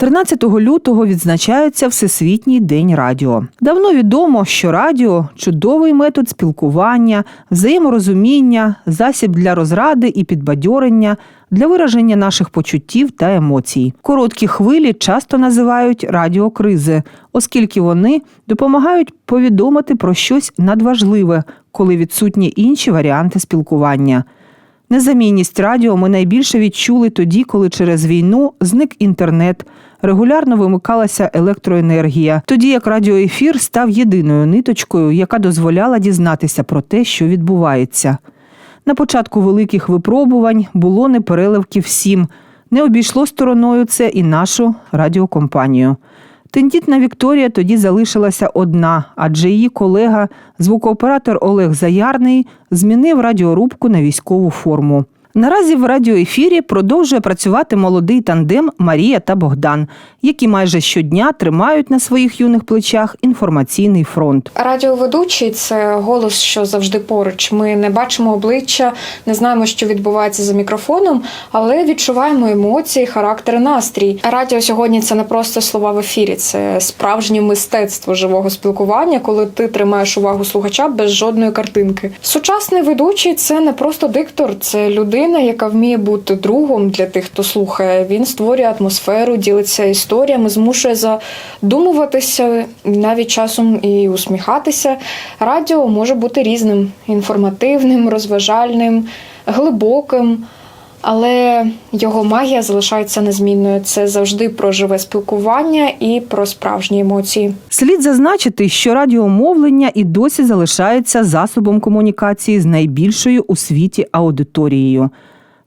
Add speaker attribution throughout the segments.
Speaker 1: 13 лютого відзначається Всесвітній день радіо. Давно відомо, що радіо чудовий метод спілкування, взаєморозуміння, засіб для розради і підбадьорення, для вираження наших почуттів та емоцій. Короткі хвилі часто називають радіокризи, оскільки вони допомагають повідомити про щось надважливе, коли відсутні інші варіанти спілкування. Незамінність радіо ми найбільше відчули тоді, коли через війну зник інтернет, регулярно вимикалася електроенергія, тоді як радіоефір став єдиною ниточкою, яка дозволяла дізнатися про те, що відбувається. На початку великих випробувань було непереливки всім. Не обійшло стороною це і нашу радіокомпанію. Тендітна Вікторія тоді залишилася одна, адже її колега, звукооператор Олег Заярний, змінив радіорубку на військову форму. Наразі в радіоефірі продовжує працювати молодий тандем Марія та Богдан, які майже щодня тримають на своїх юних плечах інформаційний фронт.
Speaker 2: Радіоведучий це голос, що завжди поруч. Ми не бачимо обличчя, не знаємо, що відбувається за мікрофоном, але відчуваємо емоції, характер, настрій. Радіо сьогодні це не просто слова в ефірі, це справжнє мистецтво живого спілкування, коли ти тримаєш увагу слухача без жодної картинки. Сучасний ведучий це не просто диктор, це людина, яка вміє бути другом для тих, хто слухає. Він створює атмосферу, ділиться історіями, змушує задумуватися, навіть часом і усміхатися. Радіо може бути різним: інформативним, розважальним, глибоким. Але його магія залишається незмінною. Це завжди про живе спілкування і про справжні емоції.
Speaker 1: Слід зазначити, що радіомовлення і досі залишається засобом комунікації з найбільшою у світі аудиторією.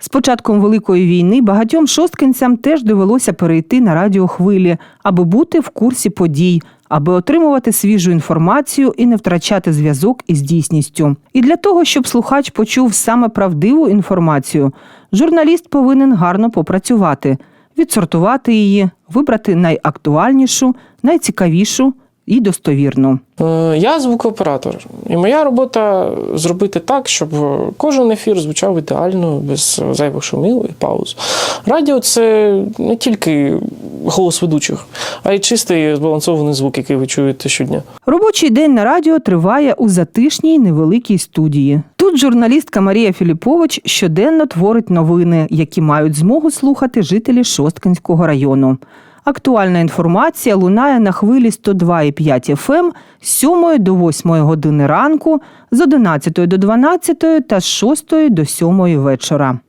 Speaker 1: З початком Великої війни багатьом шосткинцям теж довелося перейти на радіохвилі, аби бути в курсі подій, аби отримувати свіжу інформацію і не втрачати зв'язок із дійсністю. І для того, щоб слухач почув саме правдиву інформацію, журналіст повинен гарно попрацювати, відсортувати її, вибрати найактуальнішу, найцікавішу і достовірну.
Speaker 3: Е, Я звукооператор, і моя робота зробити так, щоб кожен ефір звучав ідеально, без зайвих шумів і пауз. Радіо це не тільки голос ведучих, а й чистий збалансований звук, який ви чуєте щодня.
Speaker 1: Робочий день на радіо триває у затишній невеликій студії. Тут журналістка Марія Філіпович щоденно творить новини, які мають змогу слухати жителі Шосткинського району. Актуальна інформація лунає на хвилі 102,5 FM з 7 до 8 години ранку, з 11 до 12 та з 6 до 7 вечора.